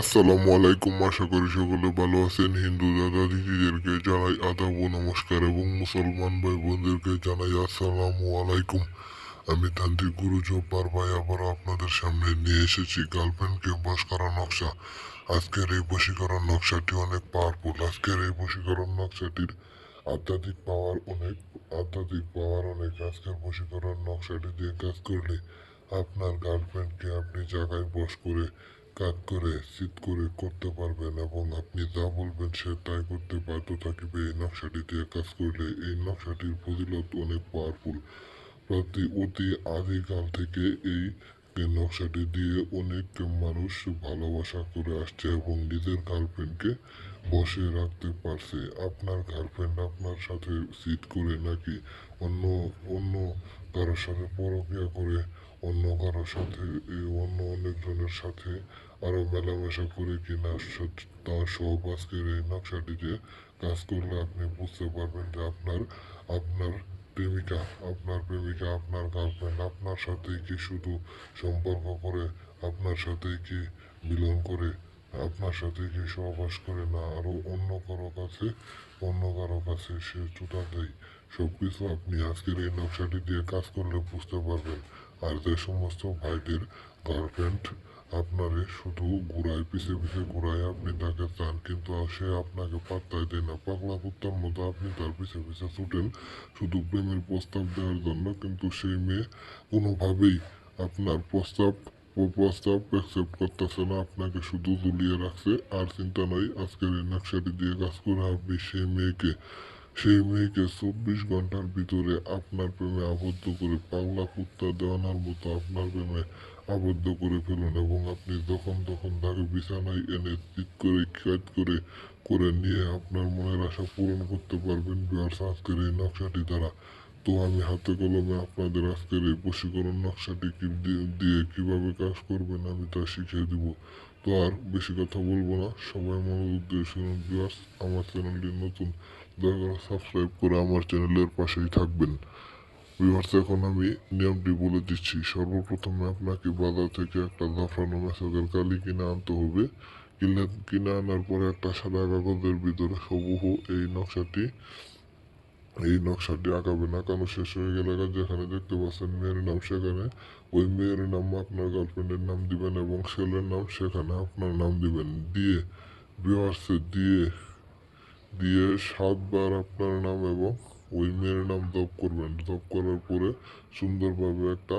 আসসালামু আলাইকুম, আশা করি সকলে ভালো আছেন। হিন্দু দাদা দিদিদেরকে জানাই আদাব ও নমস্কার এবং মুসলমান ভাই বোনদেরকে জানাই আসসালামু আলাইকুম। আমি তান্ত্রিক গুরু জব্বার ভাই, আবার আপনাদের সামনে নিয়ে এসেছি গার্লফ্রেন্ডকে বশ করা নকশা। আজকের এই বশীকরণ নকশাটি অনেক পাওয়ারফুল আজকের এই বশীকরণ নকশাটির আধ্যাত্মিক পাওয়ার অনেক, আধ্যাত্মিক পাওয়ার অনেক। আজকের বশীকরণ নকশাটি দিয়ে কাজ করলে আপনার গার্লফ্রেন্ডকে আপনি জায়গায় বস করে কাজ করে চিত করে করতে পারবেন এবং আপনি যা বলবেন সে তাই করতে বাধ্য থাকবে এই নকশাটি দিয়ে কাজ করলে এই নকশাটির ফজিলত অনেক পাওয়ারফুল প্রতি অতি আদিকাল থেকে এই এই নকশাটি দিয়ে অনেক মানুষ ভালোবাসা করে আসছে এবং নিজের গার্লফ্রেন্ডকে বসে রাখতে পারছে। আপনার গার্লফ্রেন্ড আপনার সাথে সিট করে নাকি অন্য অন্য কারোর সাথে পরকিয়া করে, অন্য কারোর সাথে অন্য অনেকজনের সাথে আরও মেলামেশা করে কিনা তার সব আজকের এই নকশাটিতে কাজ করলে আপনি বুঝতে পারবেন যে আপনার আপনার প্রেমিকা, আপনার প্রেমিকা, আপনার গার্লফ্রেন্ড আপনার সাথেই কি শুধু সম্পর্ক করে, আপনার সাথেই কি মিলন করে, আপনার সাথে কি সহবাস করে, না আরও অন্য কারও কাছে, অন্য কারও কাছে সে চুটা দেয়? সবকিছু আপনি আজকের এই নকশাটি দিয়ে কাজ করলে বুঝতে পারবেন। আর যে সমস্ত ভাইদের গার্লফ্রেন্ড আপনারে শুধু ঘুরায়, পিছে পিছে ঘুরায় আপনি তাকে চান, কিন্তু সে আপনাকে পাত্তাই দেয় না। পাগলা কুত্তার মতো আপনি তার পিছে পিছে ছুটেন, শুধু প্রেমের প্রস্তাব দেওয়ার জন্য, কিন্তু সেই মেয়ে কোনোভাবেই আপনার প্রস্তাব ও প্রস্তাব অ্যাকসেপ্ট করতেছে না। আপনাকে শুধু ঝুলিয়ে রাখছে, আর চিন্তা নাই, আজকের এই নকশাটি দিয়ে কাজ করে আপনি সেই মেয়েকে সেই মেয়েকে চব্বিশ ঘণ্টার ভিতরে আপনার প্রেমে আবদ্ধ করে পাগলা কুত্তা দেওয়ানোর মতো আপনার প্রেমে আবদ্ধ করে ফেলুন এবং আপনি যখন তখন তাকে বিছানায় এনে ঠিক করে খেয়াত করে করে নিয়ে আপনার মনের আশা পূরণ করতে পারবেন। বিহার আজকের এই নকশাটি দ্বারা তো আমি হাতে কলমে আপনাদের আজকের এই বশীকরণ নকশাটি দিয়ে- কীভাবে কাজ করবেন আমি তা শিখিয়ে দিব। তো আর বেশি কথা বলব না। সবাই মনোযোগ দিয়ে শুনুন বিহার আমার চ্যানেলটি নতুন, দয়া করে সাবস্ক্রাইব করে আমার চ্যানেলের পাশেই থাকবেন। ভিউয়ার্স, এখন আমি নিয়মটি বলে দিচ্ছি। সর্বপ্রথমে আপনাকে বাজার থেকে একটা জাফরানো মেসাজের কালি কিনে আনতে হবে। কিনে কিনে আনার পরে একটা সাদা কাগজের ভিতরে হুবহু এই নকশাটি এই নকশাটি আঁকাবেন আঁকানো শেষ হয়ে গেলে যেখানে দেখতে পাচ্ছেন মেয়ের নাম সেখানে। ওই মেয়ের নাম আপনার গার্লফ্রেন্ডের নাম দিবেন এবং ছেলের নাম সেখানে আপনার নাম দিবেন। দিয়ে বিহার্সে দিয়ে দিয়ে সাতবার আপনার নাম এবং ওই মেয়ের নাম জপ করবেন। জপ করার পরে সুন্দরভাবে একটা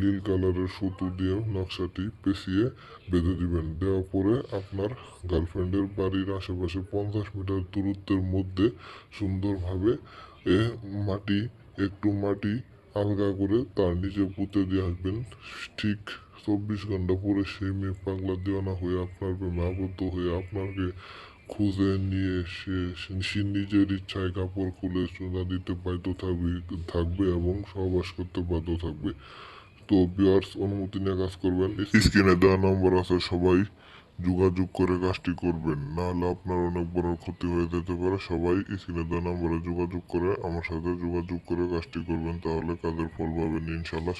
নীল কালারের সুতো দিয়ে নকশাটি পেঁচিয়ে বেঁধে দিবেন। দেওয়ার পরে আপনার গার্লফ্রেন্ডের বাড়ির আশেপাশে পঞ্চাশ মিটার দূরত্বের মধ্যে সুন্দরভাবে এ মাটি, একটু মাটি আলগা করে তার নিচে পুঁতে দিয়ে আসবেন। ঠিক চব্বিশ ঘণ্টা পরে সেই মেয়ে পাগলা দেওয়ানা হয়ে আপনার প্রেমে আবদ্ধ হয়ে আপনাকে খুঁজে নিয়ে সে সে নিজের ইচ্ছায় কাপড় খুলে চুনা দিতে বাধ্য থাকবে থাকবে এবং সহবাস করতে বাধ্য থাকবে। তো বিয়ার্স অনুমতি নিয়ে কাজ করবেন। স্ক্রিনে দেওয়া নম্বর আছে, সবাই যোগাযোগ করে কাজটি করবেন। নাহলে আপনার অনেক বড় ক্ষতি হয়ে যেতে পারে। সবাই স্ক্রিনে দেওয়া নম্বরে যোগাযোগ করে, আমার সাথে যোগাযোগ করে কাজটি করবেন, তাহলে কাজের ফল পাবেন ইনশাল্লাহ